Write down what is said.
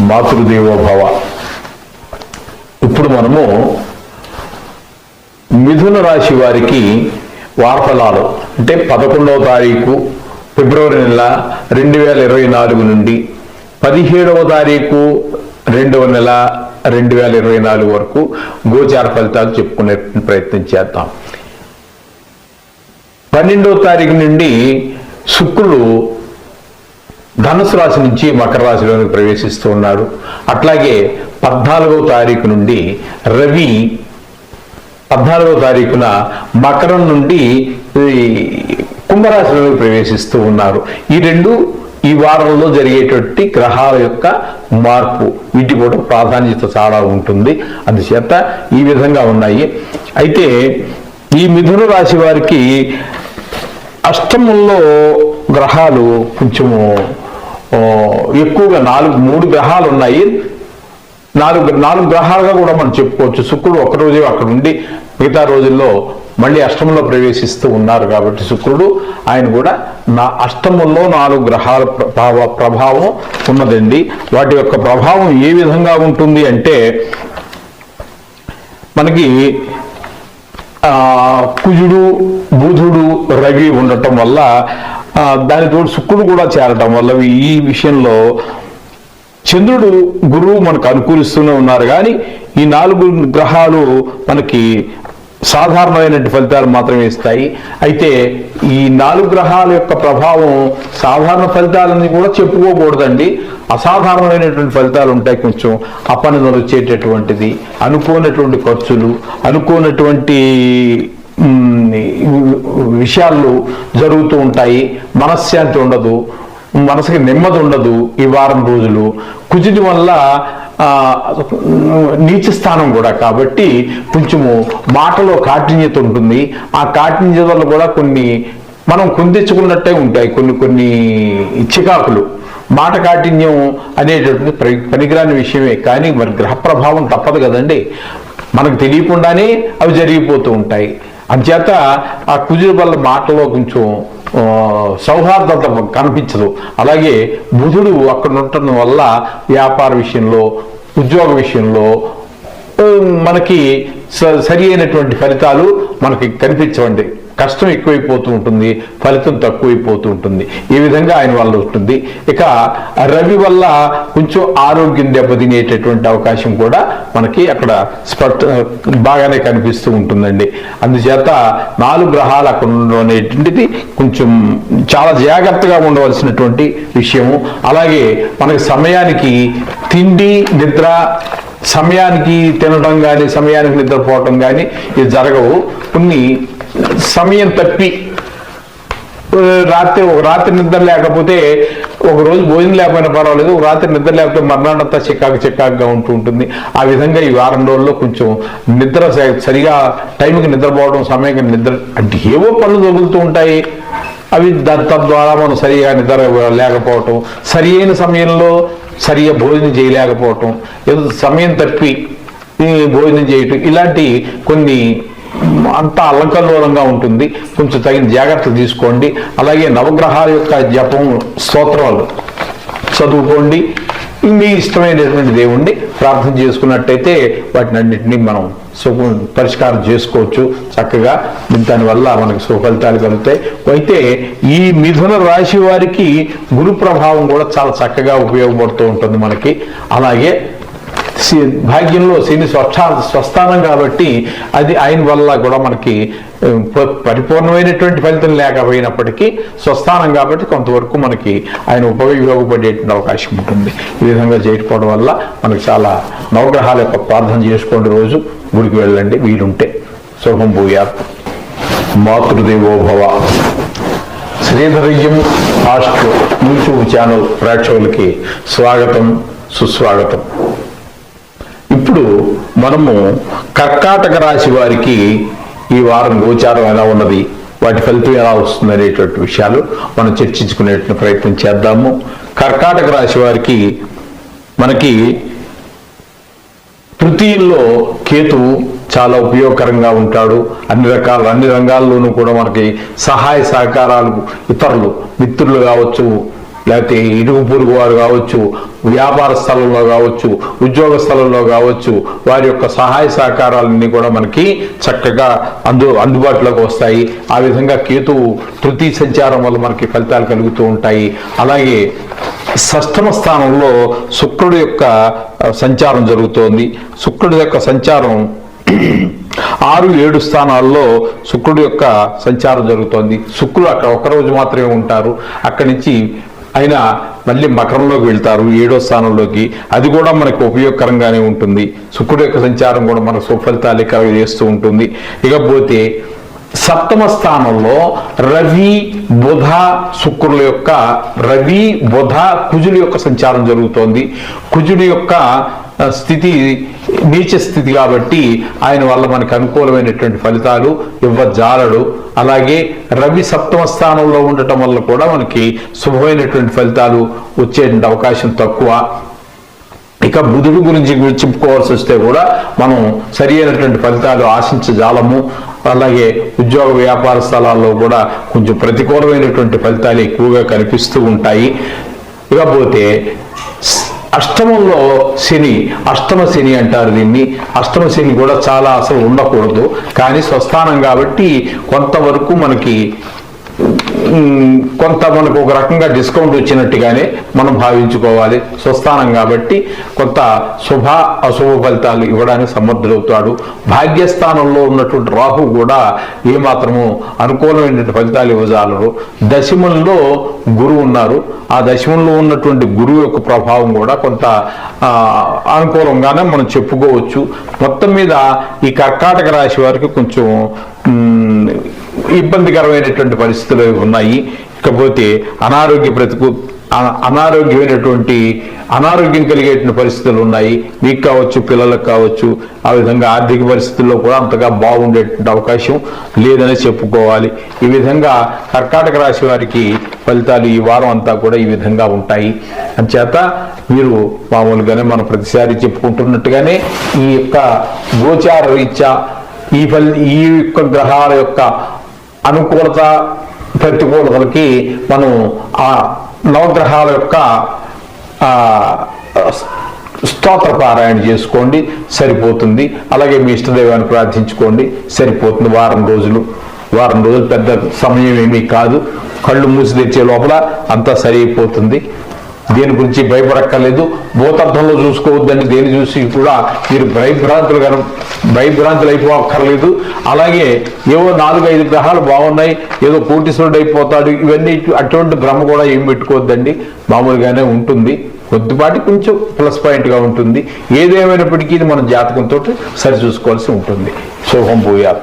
మాతృదేవోభవ ఇప్పుడు మనము మిథున రాశి వారికి వార్తలాలు. అంటే పదకొండవ తారీఖు ఫిబ్రవరి నెల రెండు వేల ఇరవై నాలుగు నుండి పదిహేడవ తారీఖు రెండవ నెల రెండు వేల ఇరవై నాలుగు వరకు గోచార ఫలితాలు చెప్పుకునే ప్రయత్నం చేద్దాం. పన్నెండవ తారీఖు నుండి శుక్రుడు ధనుసు రాశి నుంచి మకర రాశిలోనికి ప్రవేశిస్తూ ఉన్నాడు. అట్లాగే పద్నాలుగవ తారీఖు నుండి రవి పద్నాలుగవ తారీఖున మకరం నుండి కుంభరాశిలోకి ప్రవేశిస్తూ ఉన్నారు. ఈ రెండు ఈ వారంలో జరిగేటువంటి గ్రహాల యొక్క మార్పు వీటి కూడా ప్రాధాన్యత చాలా ఉంటుంది. అందుచేత ఈ విధంగా ఉన్నాయి. అయితే ఈ మిథున రాశి వారికి అష్టమంలో గ్రహాలు కొంచెము ఎక్కువగా నాలుగు మూడు గ్రహాలు ఉన్నాయి నాలుగు నాలుగు గ్రహాలుగా కూడా మనం చెప్పుకోవచ్చు. శుక్రుడు ఒకరోజు అక్కడ ఉండి మిగతా రోజుల్లో మళ్ళీ అష్టమంలో ప్రవేశిస్తూ ఉన్నారు కాబట్టి శుక్రుడు. ఆయన కూడా నా అష్టమంలో నాలుగు గ్రహాల ప్రభావ ప్రభావం ఉన్నదండి. వాటి యొక్క ప్రభావం ఏ విధంగా ఉంటుంది అంటే మనకి కుజుడు బుధుడు రవి ఉండటం వల్ల దాని తోడు శుక్రుడు కూడా చేరటం వల్ల ఈ విషయంలో చంద్రుడు గురువు మనకు అనుకూలిస్తూనే ఉన్నారు. కానీ ఈ నాలుగు గ్రహాలు మనకి సాధారణమైనటువంటి ఫలితాలు మాత్రమే ఇస్తాయి. అయితే ఈ నాలుగు గ్రహాల యొక్క ప్రభావం సాధారణ ఫలితాలని కూడా చెప్పుకోకూడదండి. అసాధారణమైనటువంటి ఫలితాలు ఉంటాయి కొంచెం అపనిదలు వచ్చేటటువంటిది అనుకోనటువంటి ఖర్చులు అనుకోనటువంటి విషయాలు జరుగుతూ ఉంటాయి. మనశ్శాంతి ఉండదు. మనసుకి నెమ్మది ఉండదు ఈ వారం రోజులు. కుజుడి వల్ల నీచ స్థానం కూడా కాబట్టి కొంచెము మాటలో కాఠిన్యత ఉంటుంది. ఆ కాఠిన్యత వల్ల కూడా కొన్ని మనం కుందించుకున్నట్టే ఉంటాయి కొన్ని కొన్ని చికాకులు. మాట కాఠిన్యం అనేటటువంటి పనికిరాని విషయమే. కానీ మరి గ్రహ ప్రభావం తప్పదు కదండి. మనకు తెలియకుండానే అవి జరిగిపోతూ ఉంటాయి. అంచేత ఆ కుజుల వల్ల మాటలో కొంచెం సౌహార్దత కనిపించదు. అలాగే బుధుడు అక్కడ ఉండటం వల్ల వ్యాపార విషయంలో ఉద్యోగ విషయంలో మనకి స- సరి అయినటువంటి ఫలితాలు మనకి కనిపించవండి. కష్టం ఎక్కువైపోతూ ఉంటుంది ఫలితం తక్కువైపోతూ ఉంటుంది. ఈ విధంగా ఆయన వల్ల ఉంటుంది. ఇక రవి వల్ల కొంచెం ఆరోగ్యం దెబ్బతినేటటువంటి అవకాశం కూడా మనకి అక్కడ స్పష్ట బాగానే కనిపిస్తూ ఉంటుందండి. అందుచేత నాలుగు గ్రహాలు అక్కడ ఉండడం అనేటువంటిది కొంచెం చాలా జాగ్రత్తగా ఉండవలసినటువంటి విషయము. అలాగే మనకి సమయానికి తిండి నిద్ర సమయానికి తినడం కానీ సమయానికి నిద్రపోవటం కానీ ఇది జరగవు. కొన్ని సమయం తప్పి రాత్రి ఒక రాత్రి నిద్ర లేకపోతే ఒక రోజు భోజనం లేకపోయినా పర్వాలేదు ఒక రాత్రి నిద్ర లేకపోతే మర్నాడంతా చిక్కాకు చికాకుగా ఉంటూ ఉంటుంది. ఆ విధంగా ఈ వారం రోజుల్లో కొంచెం నిద్ర స- సరిగా టైంకి నిద్రపోవడం సమయానికి నిద్ర అంటే ఏవో పనులు తగులుతూ ఉంటాయి. అవి తద్వారా మనం సరిగా నిద్ర లేకపోవటం సరి అయిన సమయంలో సరిగా భోజనం చేయలేకపోవటం ఏదో సమయం తప్పి భోజనం చేయటం ఇలాంటి కొన్ని అంతా అలంకల్లోలంగా ఉంటుంది. కొంచెం తగిన జాగ్రత్తలు తీసుకోండి. అలాగే నవగ్రహాల యొక్క జపం స్తోత్రాలు చదువుకోండి. మీ ఇష్టమైనటువంటి దేవుణ్ణి ప్రార్థన చేసుకున్నట్టయితే వాటిని అన్నింటినీ మనం సుఖ పరిష్కారం చేసుకోవచ్చు. చక్కగా దానివల్ల మనకు సుఖఫలితాలు కలుగుతాయి. అయితే ఈ మిథున రాశి వారికి గురు ప్రభావం కూడా చాలా చక్కగా ఉపయోగపడుతూ ఉంటుంది మనకి. అలాగే భాగ్యంలో శని స్వస్థా స్వస్థానం కాబట్టి అది ఆయన వల్ల కూడా మనకి పరిపూర్ణమైనటువంటి ఫలితం లేకపోయినప్పటికీ స్వస్థానం కాబట్టి కొంతవరకు మనకి ఆయన ఉపయోగపడేటువంటి అవకాశం ఉంటుంది. ఈ విధంగా చేయకపోవడం వల్ల మనకి చాలా నవగ్రహాల యొక్క ప్రార్థన చేసుకోండి రోజు. గుడికి వెళ్ళండి. వీలుంటే శుభం భూయాత్. మాతృదేవోభవ శ్రీధరయ్యం ఆస్ట్ యూట్యూబ్ ఛానల్ ప్రేక్షకులకి స్వాగతం సుస్వాగతం. ఇప్పుడు మనము కర్కాటక రాశి వారికి ఈ వారం గోచారం ఎలా ఉన్నది? వాటి ఫలితం ఎలా వస్తుంది అనేటువంటి విషయాలు మనం చర్చించుకునే ప్రయత్నం చేద్దాము. కర్కాటక రాశి వారికి మనకి తృతీయంలో కేతువు చాలా ఉపయోగకరంగా ఉంటాడు. అన్ని రకాల అన్ని రంగాల్లోనూ కూడా మనకి సహాయ సహకారాలు ఇతరులు మిత్రులు కావచ్చు లేకపోతే ఇరుగు పొరుగు వారు కావచ్చు వ్యాపార స్థలంలో కావచ్చు ఉద్యోగ స్థలంలో కావచ్చు వారి యొక్క సహాయ సహకారాలన్నీ కూడా మనకి చక్కగా అందు అందుబాటులోకి వస్తాయి. ఆ విధంగా కేతువు తృతీయ సంచారం వల్ల మనకి ఫలితాలు కలుగుతూ ఉంటాయి. అలాగే షష్టమ స్థానంలో శుక్రుడు యొక్క సంచారం జరుగుతోంది. శుక్రుడి యొక్క సంచారం ఆరు ఏడు స్థానాల్లో శుక్రుడు యొక్క సంచారం జరుగుతోంది. శుక్రుడు అక్కడ ఒకరోజు మాత్రమే ఉంటారు. అక్కడి నుంచి ఆయన మళ్ళీ మకరంలోకి వెళ్తారు ఏడో స్థానంలోకి. అది కూడా మనకు ఉపయోగకరంగానే ఉంటుంది. శుక్రుడు యొక్క సంచారం కూడా మనకు సుఫలితాలు చేస్తూ ఉంటుంది. ఇకపోతే సప్తమ స్థానంలో రవి బుధ శుక్రుల యొక్క రవి బుధ కుజుల యొక్క సంచారం జరుగుతోంది. కుజుడి యొక్క స్థితి నీచ స్థితి కాబట్టి ఆయన వల్ల మనకు అనుకూలమైనటువంటి ఫలితాలు ఇవ్వజాలడు. అలాగే రవి సప్తమ స్థానంలో ఉండటం వల్ల కూడా మనకి శుభమైనటువంటి ఫలితాలు వచ్చేటువంటి అవకాశం తక్కువ. ఇక బుధుడు గురించి చెప్పుకోవాల్సి వస్తే కూడా మనం సరి అయినటువంటి ఫలితాలు ఆశించజాలము. అలాగే ఉద్యోగ వ్యాపార స్థలాల్లో కూడా కొంచెం ప్రతికూలమైనటువంటి ఫలితాలు ఎక్కువగా కనిపిస్తూ ఉంటాయి. ఇకపోతే అష్టమంలో శని అష్టమ శని అంటారు దీన్ని. అష్టమ శని కూడా చాలా అసలు ఉండకూడదు. కానీ స్వస్థానం కాబట్టి కొంతవరకు మనకి కొంత మనకు ఒక రకంగా డిస్కౌంట్ వచ్చినట్టుగానే మనం భావించుకోవాలి. స్వస్థానం కాబట్టి కొంత శుభ అశుభ ఫలితాలు ఇవ్వడానికి సమర్థుడవుతాడు భాగ్యస్థానంలో ఉన్నటువంటి రాహు కూడా ఏమాత్రము అనుకూలమైనటువంటి ఫలితాలు ఇవ్వజాలరు. దశమంలో గురువు ఉన్నారు. ఆ దశమంలో ఉన్నటువంటి గురువు యొక్క ప్రభావం కూడా కొంత అనుకూలంగానే మనం చెప్పుకోవచ్చు. మొత్తం మీద ఈ కర్కాటక రాశి వారికి కొంచెం ఇబ్బందికరమైనటువంటి పరిస్థితులు ఉన్నాయి. ఇకపోతే అనారోగ్య ప్రతికూ అనారోగ్యమైనటువంటి అనారోగ్యం కలిగేటువంటి పరిస్థితులు ఉన్నాయి. మీకు కావచ్చు పిల్లలకు కావచ్చు ఆ విధంగా ఆర్థిక పరిస్థితుల్లో కూడా అంతగా బాగుండేటువంటి అవకాశం లేదని చెప్పుకోవాలి. ఈ విధంగా కర్కాటక రాశి వారికి ఫలితాలు ఈ వారం అంతా కూడా ఈ విధంగా ఉంటాయి. అంచేత మీరు మామూలుగానే మనం ప్రతిసారి చెప్పుకుంటున్నట్టుగానే ఈ యొక్క గోచార రీత్యా ఈ ఫలి ఈ యొక్క గ్రహాల యొక్క అనుకూలత ప్రతికూలతలకి మనం ఆ నవగ్రహాల యొక్క స్తోత్ర పారాయణ చేసుకోండి సరిపోతుంది. అలాగే మీ ఇష్టదైవాన్ని ప్రార్థించుకోండి సరిపోతుంది. వారం రోజులు వారం రోజులు పెద్ద సమయం ఏమీ కాదు. కళ్ళు మూసి తెచ్చే లోపల అంతా సరిపోతుంది. దేని గురించి భయపడక్కర్లేదు. భూతార్థంలో చూసుకోవద్దని దేని చూసి కూడా మీరు భయభ్రాంతులు కన భయభ్రాంతులు అయిపోక్కర్లేదు. అలాగే ఏవో నాలుగు ఐదు గ్రహాలు బాగున్నాయి ఏదో కోటీశ్వరుడు అయిపోతాడు ఇవన్నీ అటువంటి భ్రమ కూడా ఏం పెట్టుకోవద్దండి. మామూలుగానే ఉంటుంది. కొద్దిపాటి కొంచెం ప్లస్ పాయింట్గా ఉంటుంది. ఏదేమైనప్పటికీ ఇది మన జాతకంతో సరిచూసుకోవాల్సి ఉంటుంది. శుభం భూయాత్.